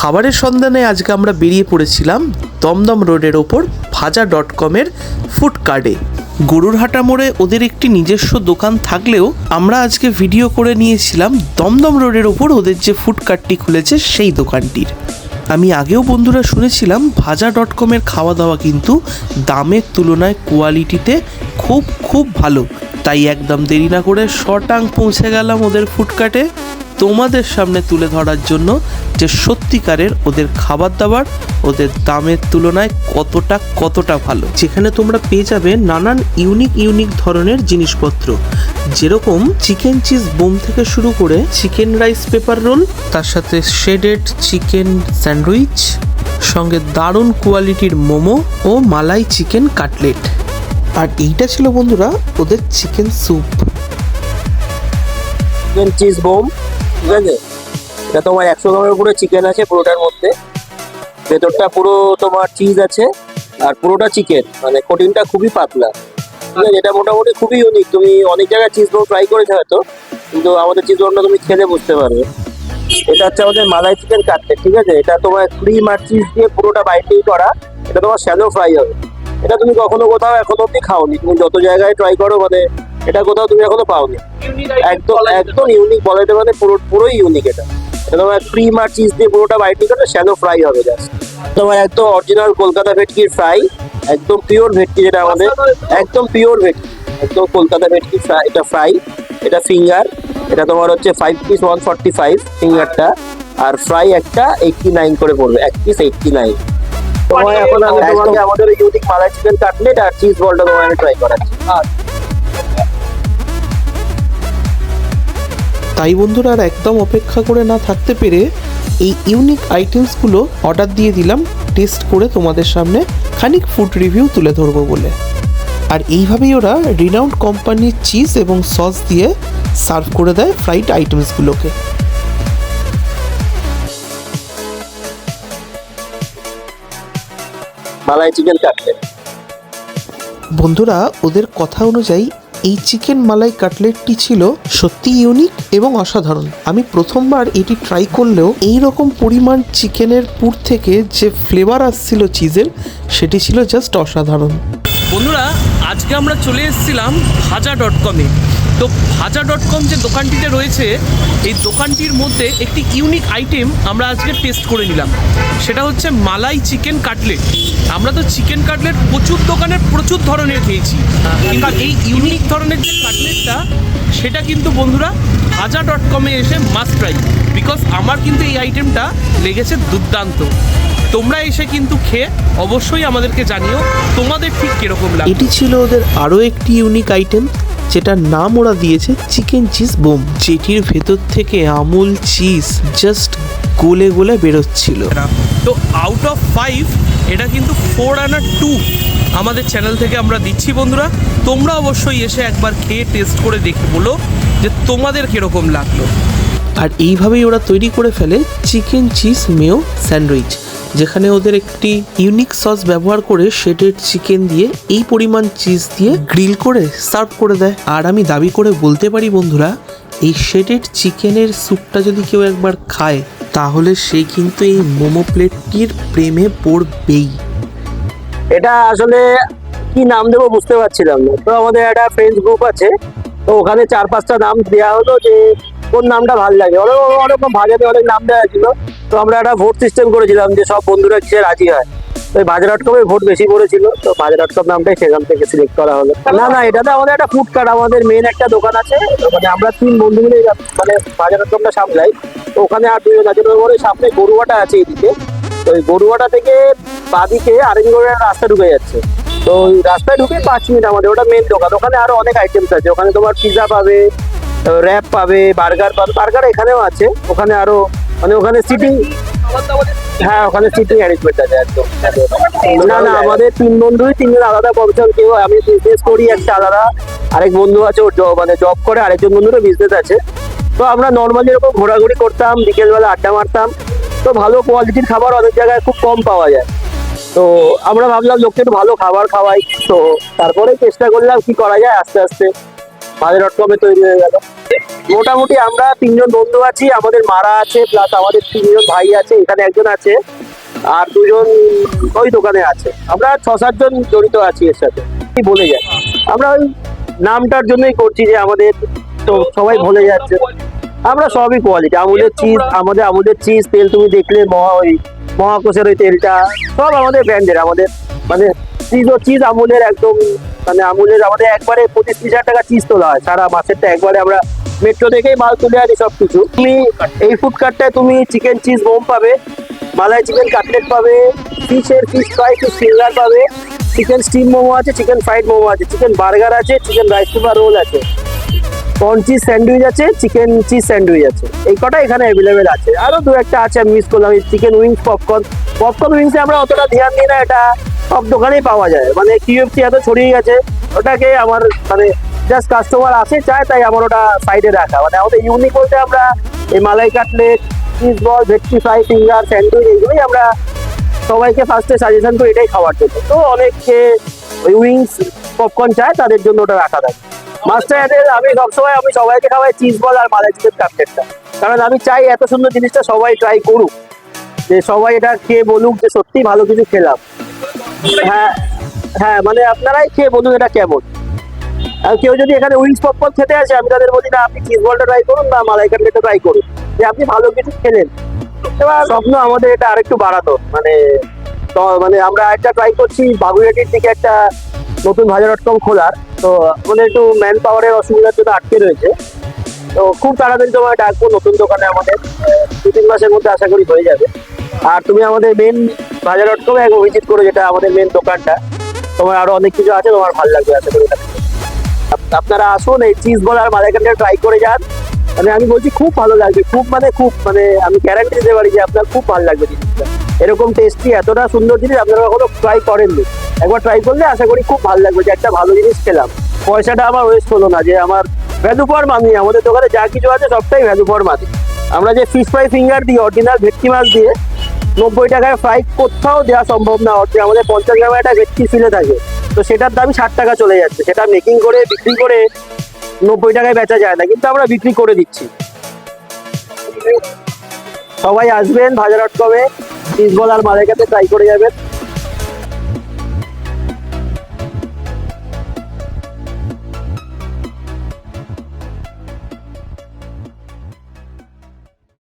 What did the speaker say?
খাবারের সন্ধানে আজকে আমরা বেরিয়ে পড়েছিলাম দমদম রোডের ওপর ভাজা ডট কমের ফুড কার্ডে গরুর হাটা মোড়ে ওদের একটি নিজস্ব দোকান থাকলেও আমরা আজকে ভিডিও করে নিয়েছিলাম দমদম রোডের ওপর ওদের যে ফুড কার্টটি খুলেছে সেই দোকানটির। আমি আগেও বন্ধুরা শুনেছিলাম ভাজা ডট কমের খাওয়া দাওয়া কিন্তু দামের তুলনায় কোয়ালিটিতে খুব খুব ভালো। তাই একদম দেরি না করে শটাং পৌঁছে গেলাম ওদের ফুডকার্টে তোমাদের সামনে তুলে ধরার জন্য যে সত্যিকারের ওদের খাবার দাবার ওদের দামের তুলনায় কতটা কতটা ভালো। যেখানে তোমরা পেয়ে যাবে নানান ইউনিক ইউনিক ধরনের জিনিসপত্র। যেরকম চিকেন চিজ বোম থেকে শুরু করে চিকেন রাইস পেপার রোল তার সাথে শেডেড চিকেন স্যান্ডউইচ সঙ্গে দারুণ কোয়ালিটির মোমো ও মালাই চিকেন কাটলেট আর এইটা ছিল বন্ধুরা ওদের chicken soup chicken cheese bomb. ঠিক আছে? এটা তোমার একশো গ্রামের উপরে চিকেন আছে পুরোটার মধ্যে। ভেতরটা পুরো তোমার চিজ আছে, আর পুরোটা চিকেন মানে কোটিংটা খুবই পাতলা। ঠিক আছে? এটা মোটামুটি খুবই ইউনিক তুমি অনেক জায়গায় চিজ বোম ট্রাই করেছ হয়তো, কিন্তু আমাদের চিজ বোমটা তুমি খেলে বুঝতে পারবে। এটা হচ্ছে আমাদের মালাই চিকেন কাটলেট ঠিক আছে? এটা তোমার ক্রিম আর চিজ দিয়ে পুরোটা বাইটেই করা। এটা তোমার শ্যালো ফ্রাই হবে। এটা তুমি কখনো কোথাও এখনও অব্দি খাওনি। তুমি যত জায়গায় ট্রাই করো মানে এটা কোথাও তুমি এখনও পাওনি। একদম একদম ইউনিক বলা যেতে মানে পুরো পুরোই ইউনিক এটা। এটা তোমার ক্রিম আর চিজ দিয়ে পুরোটা বাইটিং করে শ্যালো ফ্রাই হবে জাস্ট তোমার একদম অরিজিনাল কলকাতা ভেটকির ফ্রাই একদম পিওর ভেটকি যেটা আমাদের একদম পিওর ভেটকি একদম কলকাতা ভেটকি ফ্রাই এটা ফ্রাই এটা ফিঙ্গার এটা তোমার হচ্ছে five piece one forty five ফিঙ্গারটা আর ফ্রাই একটা এইটটি নাইন করে পড়বে এক পিস এইটটি নাইন তোমার এখন আমি তোমাকে আমাদের ইউনিক মালাই চিকেন কাটলেট আর চিজ বলটা তোমার আমি ট্রাই করাচ্ছি। তাই বন্ধুরা আর একদম অপেক্ষা করে না থাকতে পেরে এই ইউনিক আইটেমসগুলো অর্ডার দিয়ে দিলাম টেস্ট করে তোমাদের সামনে খানিক ফুড রিভিউ তুলে ধরবো বলে। আর এইভাবেই ওরা রিনাউন্ড কোম্পানির চিজ এবং সস দিয়ে সার্ভ করে দেয় ফ্রাইড আইটেমসগুলোকে মালাই চিকেন কাটলেট বন্ধুরা ওদের কথা অনুযায়ী এই চিকেন মালাই কাটলেটটি ছিল সত্যি ইউনিক এবং অসাধারণ। আমি প্রথমবার এটি ট্রাই করলেও এই রকম পরিমাণ চিকেনের পুর থেকে যে ফ্লেভার আসছিল চিজের সেটি ছিল জাস্ট অসাধারণ। বন্ধুরা, আজকে আমরা চলে এসেছিলাম ভাজা ডট কমে তো ভাজা ডট কম যে দোকানটিতে রয়েছে, এই দোকানটির মধ্যে একটি ইউনিক আইটেম আমরা আজকে টেস্ট করে নিলাম। সেটা হচ্ছে মালাই চিকেন কাটলেট আমরা তো চিকেন কাটলেট প্রচুর দোকানে প্রচুর ধরনের খেয়েছি। কিন্তু এই ইউনিক ধরনের যে কাটলেটটা সেটা কিন্তু বন্ধুরা ভাজা ডট কমে এসে মাস্ট ট্রাই বিকজ আমার কিন্তু এই আইটেমটা লেগেছে দুর্দান্ত। তোমরা এসে কিন্তু খেয়ে অবশ্যই আমাদেরকে জানিও তোমাদের ঠিক কীরকম লাগে এটি ছিল ওদের আরও একটি ইউনিক আইটেম যেটার নাম ওরা দিয়েছে চিকেন চিজ বোম। যেটির ভেতর থেকে আমুল চিজ জাস্ট গোলে গোলে বেরোচ্ছিল। তো আউট অফ ফাইভ এটা কিন্তু ফোর আনার টু আমাদের চ্যানেল থেকে আমরা দিচ্ছি বন্ধুরা। তোমরা অবশ্যই এসে একবার খেয়ে টেস্ট করে দেখে বলো যে তোমাদের কীরকম লাগল। আর এইভাবেই ওরা তৈরি করে ফেলে চিকেন চিজ মেও স্যান্ডউইচ, যেখানে ওদের একটি ইউনিক সস ব্যবহার করে শেডেড চিকেন দিয়ে এই পরিমাণ চিজ দিয়ে গ্রিল করে সার্ভ করে দেয়। আর আমি দাবি করে বলতে পারি বন্ধুরা, এই শেডেড চিকেনের স্যুপটা যদি কেউ একবার খায়, তাহলে সে কিন্তু এই মোমো প্লেটটির প্রেমে পড়বেই। এটা আসলে কি নাম দেবো বুঝতে পারছিলাম না। তো আমাদের একটা ফ্রেন্ডস গ্রুপ আছে, তো ওখানে চার পাঁচটা নাম দেওয়া হলো যে কোন নামটা ভালো লাগে। অনেক অনেক ভাজাতে অনেক নাম দেওয়া ছিল। তো আমরা একটা ভোট সিস্টেম করেছিলাম যে সব বন্ধুরা কিসে রাজি হয়। ওই বাজার ডট কমে ভোট বেশি পড়েছিল। তো বাজার ডট কম নামটাই সেখান থেকে সিলেক্ট করা হলো। না না, এটা তো আমাদের একটা ফুড কার্ট আমাদের মেন একটা দোকান আছে। মানে আমরা তিন বন্ধু মিলে মানে বাজার ডট কমটা সামলাই। তো ওখানে আর দুজন আছে। ওর সামনে গরুয়াটা আছে এইদিকে তো ওই গরুয়াটা থেকে বাদিকে আরেকজনের রাস্তা ঢুকে যাচ্ছে। তো ওই রাস্তায় ঢুকে পাঁচ মিনিট আমাদের, ওটা মেন দোকান। ওখানে আরও অনেক আইটেমস আছে। ওখানে তোমার পিজা পাবে র্যাপ পাবে বার্গার পাবে বার্গার এখানেও আছে। ওখানে আরও মানে ওখানে সিটিং হ্যাঁ ওখানে সিটিং অ্যারেঞ্জমেন্ট আছে একদম। না না আমাদের তিন বন্ধুই তিনজন আলাদা প্রফেশন কেউ আমি বিজনেস করি একটা আলাদা। আরেক বন্ধু আছে ওর মানে জব করে আরেকজন বন্ধুরও বিজনেস আছে। তো আমরা নর্মালি এরকম ঘোরাঘুরি করতাম বিকেলবেলা আড্ডা মারতাম। তো ভালো কোয়ালিটির খাবার অনেক জায়গায় খুব কম পাওয়া যায়। তো আমরা ভাবলাম লোককে একটু ভালো খাবার খাওয়াই। তো তারপরে চেষ্টা করলাম কি করা যায় আস্তে আস্তে। বাজার ডট কমে তৈরি হয়ে গেল। মোটামুটি আমরা তিনজন বন্ধু আছি, আমাদের মারা আছে প্লাস আমাদের তিনজন ভাই আছে, এখানে একজন আছে, আর দুজন ওই দোকানে আছে। আমরা ছ সাতজন জড়িত আছি এর সাথে। বলে যায়? আমরা ওই নামটার জন্যই করছি যে আমাদের তো সবাই ভুলে যাচ্ছে। আমরা সবই কোয়ালিটি আমুলের চিজ আমাদের আমুলের চিজ তেল তুমি দেখলে মহা ওই মহাকোষের ওই তেলটা, সব আমাদের ব্র্যান্ডের আমাদের মানে চিজ ও চিজ আমুলের একদম মানে আমুলের আমাদের একবারে পঁচিশ হাজার টাকা চিজ তোলা হয় সারা মাসেরটা। একবারে আমরা মেট্রো থেকেই মাল তুলে আনি সব কিছু তুমি এই ফুড কার্টটায় তুমি চিকেন চিজ বোম পাবে, মালাই চিকেন কাটলেট পাবে ফিশের ফিশ ফ্রাই ফিশ ফিঙ্গার পাবে চিকেন স্টিম মোমো আছে চিকেন ফ্রাইড মোমো আছে চিকেন বার্গার আছে চিকেন রাইস পেপার রোল আছে কর্ন চিজ স্যান্ডউইচ আছে চিকেন চিজ স্যান্ডউইচ আছে। এই কটা এখানে অ্যাভেলেবেল আছে। আরও দু একটা আছে, আমি মিস করলাম চিকেন উইংস পপকর্ন পপকর্ন উইংসে আমরা অতটা ধ্যান দিই না, এটা সব দোকানেই পাওয়া যায়। মানে কিউএফসি এত ছড়িয়ে গেছে, ওটাকে আমার মানে জাস্ট কাস্টমার আসে, চায়, তাই আমার ওটা সাইডে রাখা। মানে আমাদের ইউনিক বলতে আমরা এই মালাই কাটলেট চিজ বল ভেটকি ফ্রাই ফিঙ্গার স্যান্ডউইচ এইগুলোই আমরা সবাইকে ফার্স্টে সাজেশন করি এটাই খাওয়ার জন্য। তো অনেকে ওই উইংস পপকর্ন চায়, তাদের জন্য ওটা রাখা থাকে। মাস্টার আমি সবসময় আমি সবাইকে খাওয়াই চিজ বল আর মালাই চিকেন কাটলেটটা কারণ আমি চাই এত সুন্দর জিনিসটা সবাই ট্রাই করুক। যে সবাই এটা খেয়ে বলুক যে সত্যি ভালো কিছু খেলাম। হ্যাঁ হ্যাঁ মানে আপনারাই খেয়ে বলুন এটা কেমন। আর কেউ যদি এখানে উইংস পপকর্ন খেতে আসে, আমি তাদের বলি, না, আপনি চিজ বলটা ট্রাই করুন বা মালাই ট্রাই করুন। যে আপনি ভালো কিছু খেলেন। এবার স্বপ্ন আমাদের এটা আরেকটু বাড়াতো। মানে মানে আমরা একটা ট্রাই করছি বাবুঘাটির দিকে একটা নতুন ভাজা ডট কম খোলার। তো আমাদের একটু ম্যান পাওয়ারের অসুবিধার জন্য আটকে রয়েছে। তো খুব তাড়াতাড়ি তোমায় ডাকবো নতুন দোকানে আমাদের। দু তিন মাসের মধ্যে আশা করি হয়ে যাবে। আর তুমি আমাদের মেন বাজার ডট কমে একবার ভিজিট করো যেটা আমাদের মেন দোকানটা। তোমার আরও অনেক কিছু আছে, তোমার ভালো লাগবে আশা করি। আপনারা আসুন, এই চিজ বল আর মালাইকানটা ট্রাই করে যান। মানে আমি বলছি খুব ভালো লাগবে, খুব মানে খুব মানে আমি গ্যারান্টি দিতে পারি যে আপনার খুব ভালো লাগবে জিনিসটা। এরকম টেস্টি এতটা সুন্দর জিনিস আপনারা কখনো ট্রাই করেননি। একবার ট্রাই করলে আশা করি খুব ভালো লাগবে যে একটা ভালো জিনিস খেলাম। পয়সাটা আমার ওয়েস্ট হলো না, যে আমার ভ্যালু ফর মানি আমাদের দোকানে যা কিছু আছে সবটাই ভ্যালু ফর মানি আমরা যে ফিশ ফ্রাই ফিঙ্গার দিই অরিজিনাল ভেটকি মাছ দিয়ে নব্বই টাকায় ফ্রাই কোথাও দেওয়া সম্ভব না। অর্থে আমাদের পঞ্চাশ গ্রামে একটা ভেটকি ফিলে থাকে তো সেটার দাম ষাট টাকা চলে যাচ্ছে। সেটা মেকিং করে, বিক্রি করে নব্বই টাকায় বেচা যায় না। কিন্তু আমরা বিক্রি করে দিচ্ছি। সবাই আসবেন ভাজা ডট কমে পিস বল আর মালের কাছে ট্রাই করে যাবেন।